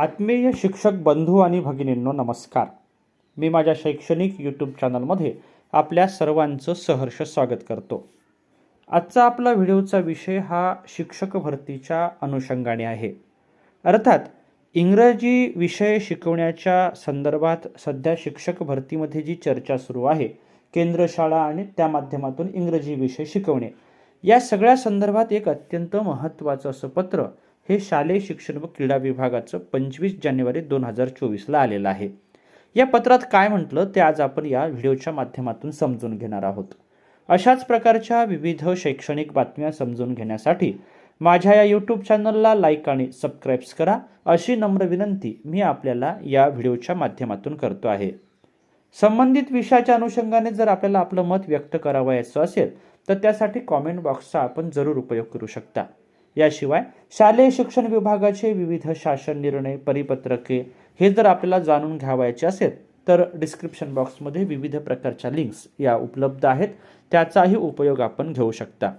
आत्मीय शिक्षक बंधू आणि भगिनींनो नमस्कार. मी माझ्या शैक्षणिक यूट्यूब चॅनलमध्ये आपल्या सर्वांचं सहर्ष स्वागत करतो. आजचा आपला व्हिडिओचा विषय हा शिक्षक भरतीच्या अनुषंगाने आहे. अर्थात इंग्रजी विषय शिकवण्याच्या संदर्भात सध्या शिक्षक भरतीमध्ये जी चर्चा सुरू आहे केंद्र शाळा आणि त्या माध्यमातून इंग्रजी विषय शिकवणे या सगळ्या संदर्भात एक अत्यंत महत्त्वाचं असं पत्र हे शालेय शिक्षण व क्रीडा विभागाचं पंचवीस जानेवारी दोन हजार चोवीसला आलेलं आहे. या पत्रात काय म्हटलं ते आज आपण या व्हिडिओच्या माध्यमातून समजून घेणार आहोत. अशाच प्रकारच्या विविध शैक्षणिक बातम्या समजून घेण्यासाठी माझ्या या यूट्यूब चॅनलला लाईक आणि सबस्क्राईब्स करा. अशी नम्र विनंती मी आपल्याला या व्हिडिओच्या माध्यमातून करतो आहे. संबंधित विषयाच्या अनुषंगाने जर आपल्याला आपलं मत व्यक्त करावयाचं असेल तर त्यासाठी कॉमेंट बॉक्सचा आपण जरूर उपयोग करू शकता. याशिवाय शालेय शिक्षण विभागाचे विविध शासन निर्णय परिपत्रके हे जर आपल्याला जाणून घ्यावायचे असेल तर डिस्क्रिप्शन बॉक्समध्ये विविध प्रकारच्या लिंक्स या उपलब्ध आहेत. त्याचाही उपयोग आपण घेऊ शकता.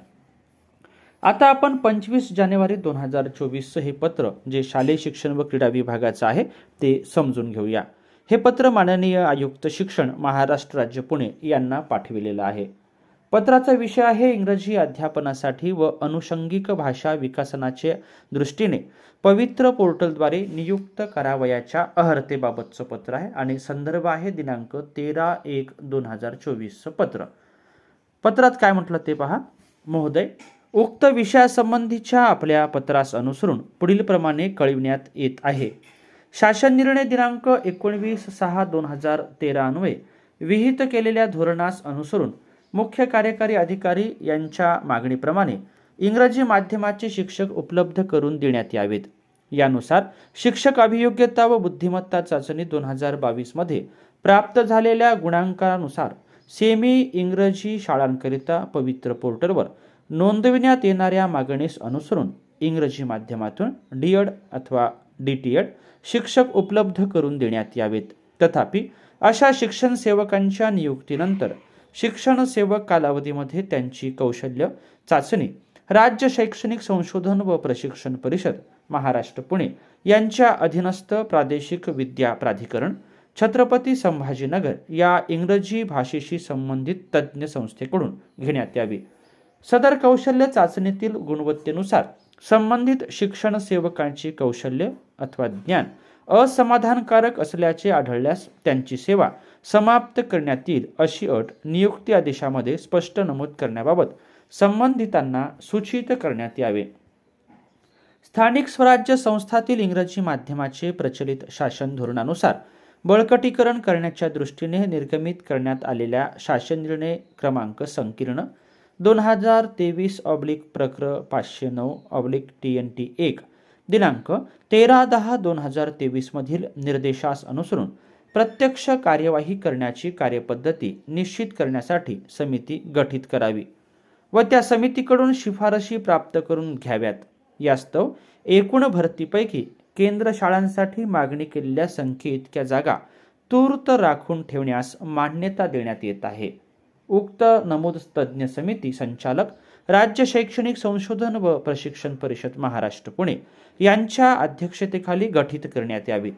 आता आपण पंचवीस जानेवारी दोन हजार चोवीसचं हे पत्र जे शालेय शिक्षण व क्रीडा विभागाचं आहे ते समजून घेऊया. हे पत्र माननीय आयुक्त शिक्षण महाराष्ट्र राज्य पुणे यांना पाठविलेलं आहे. पत्राचा विषय आहे इंग्रजी अध्यापनासाठी व अनुषंगिक भाषा विकसनाचे दृष्टीने. पवित्र पोर्टलद्वारे नियुक्त करावयाच्या अहर्तेबाबतचं पत्र आहे आणि संदर्भ आहे दिनांक तेरा एक दोन हजार चोवीसचं पत्र. पत्रात काय म्हटलं ते पहा. महोदय उक्त विषयासंबंधीच्या आपल्या पत्रास अनुसरून पुढील प्रमाणे कळविण्यात येत आहे. शासन निर्णय दिनांक एकोणवीस सहा दोन हजार तेरा अन्वये विहित केलेल्या धोरणास अनुसरून मुख्य कार्यकारी अधिकारी यांच्या मागणीप्रमाणे इंग्रजी माध्यमाचे शिक्षक उपलब्ध करून देण्यात यावेत. यानुसार शिक्षक अभियोग्यता व बुद्धिमत्ता चाचणी दोन हजार बावीसमध्ये प्राप्त झालेल्या गुणांकानुसार सेमी इंग्रजी शाळांकरिता पवित्र पोर्टलवर नोंदविण्यात येणाऱ्या मागणीस अनुसरून इंग्रजी माध्यमातून डीएड अथवा डी टी एड शिक्षक उपलब्ध करून देण्यात यावेत. तथापि अशा शिक्षण सेवकांच्या नियुक्तीनंतर शिक्षण सेवक कालावधीमध्ये त्यांची कौशल्य चाचणी राज्य शैक्षणिक संशोधन व प्रशिक्षण परिषद महाराष्ट्र पुणे यांच्या अधीनस्थ प्रादेशिक विद्या प्राधिकरण छत्रपती संभाजीनगर या इंग्रजी भाषेशी संबंधित तज्ज्ञ संस्थेकडून घेण्यात यावी. सदर कौशल्य चाचणीतील गुणवत्तेनुसार संबंधित शिक्षण सेवकांची कौशल्य अथवा ज्ञान असमाधानकारक असल्याचे आढळल्यास त्यांची सेवा समाप्त करण्यात येईल अशी अट नियुक्ती आदेशामध्ये स्पष्ट नमूद करण्याबाबत संबंधितांना सूचित करण्यात यावे. स्थानिक स्वराज्य संस्थातील इंग्रजी माध्यमाचे प्रचलित शासन धोरणानुसार बळकटीकरण करण्याच्या दृष्टीने निर्गमित करण्यात आलेल्या शासन निर्णय क्रमांक संकीर्ण दोन हजार तेवीस ऑब्लिक प्रक्र पाचशे नऊ ऑब्लिक टी एन टी एक दिनांक तेरा दहा दोन हजार तेवीसमधील निर्देशास अनुसरून प्रत्यक्ष कार्यवाही करण्याची कार्यपद्धती निश्चित करण्यासाठी समिती गठीत करावी व त्या समितीकडून शिफारशी प्राप्त करून घ्याव्यात. यास्तव एकूण भरतीपैकी केंद्र शाळांसाठी मागणी केलेल्या संख्येइतक्या जागा तूर्त राखून ठेवण्यास मान्यता देण्यात येत आहे. उक्त नमूद तज्ज्ञ समिती संचालक राज्य शैक्षणिक संशोधन व प्रशिक्षण परिषद महाराष्ट्र पुणे यांच्या अध्यक्षतेखाली गठीत करण्यात यावी.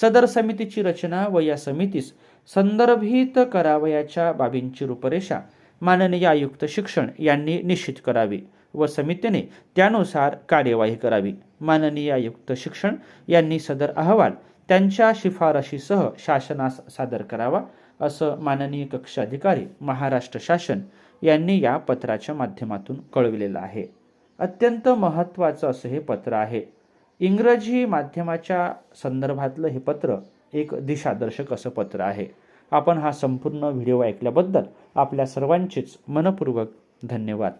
सदर समितीची रचना व या समितीस संदर्भित करावयाच्या बाबींची रूपरेषा माननीय आयुक्त शिक्षण यांनी निश्चित करावी व समितीने त्यानुसार कार्यवाही करावी. माननीय आयुक्त शिक्षण यांनी सदर अहवाल त्यांच्या शिफारशीसह शासनास सादर करावा. असं माननीय कक्षाधिकारी महाराष्ट्र शासन यांनी या पत्राच्या माध्यमातून कळविलेलं आहे. अत्यंत महत्त्वाचं असं हे पत्र आहे. इंग्रजी माध्यमाच्या संदर्भातलं हे पत्र एक दिशादर्शक असं पत्र आहे. आपण हा संपूर्ण व्हिडिओ ऐकल्याबद्दल आपल्या सर्वांचेच मनपूर्वक धन्यवाद.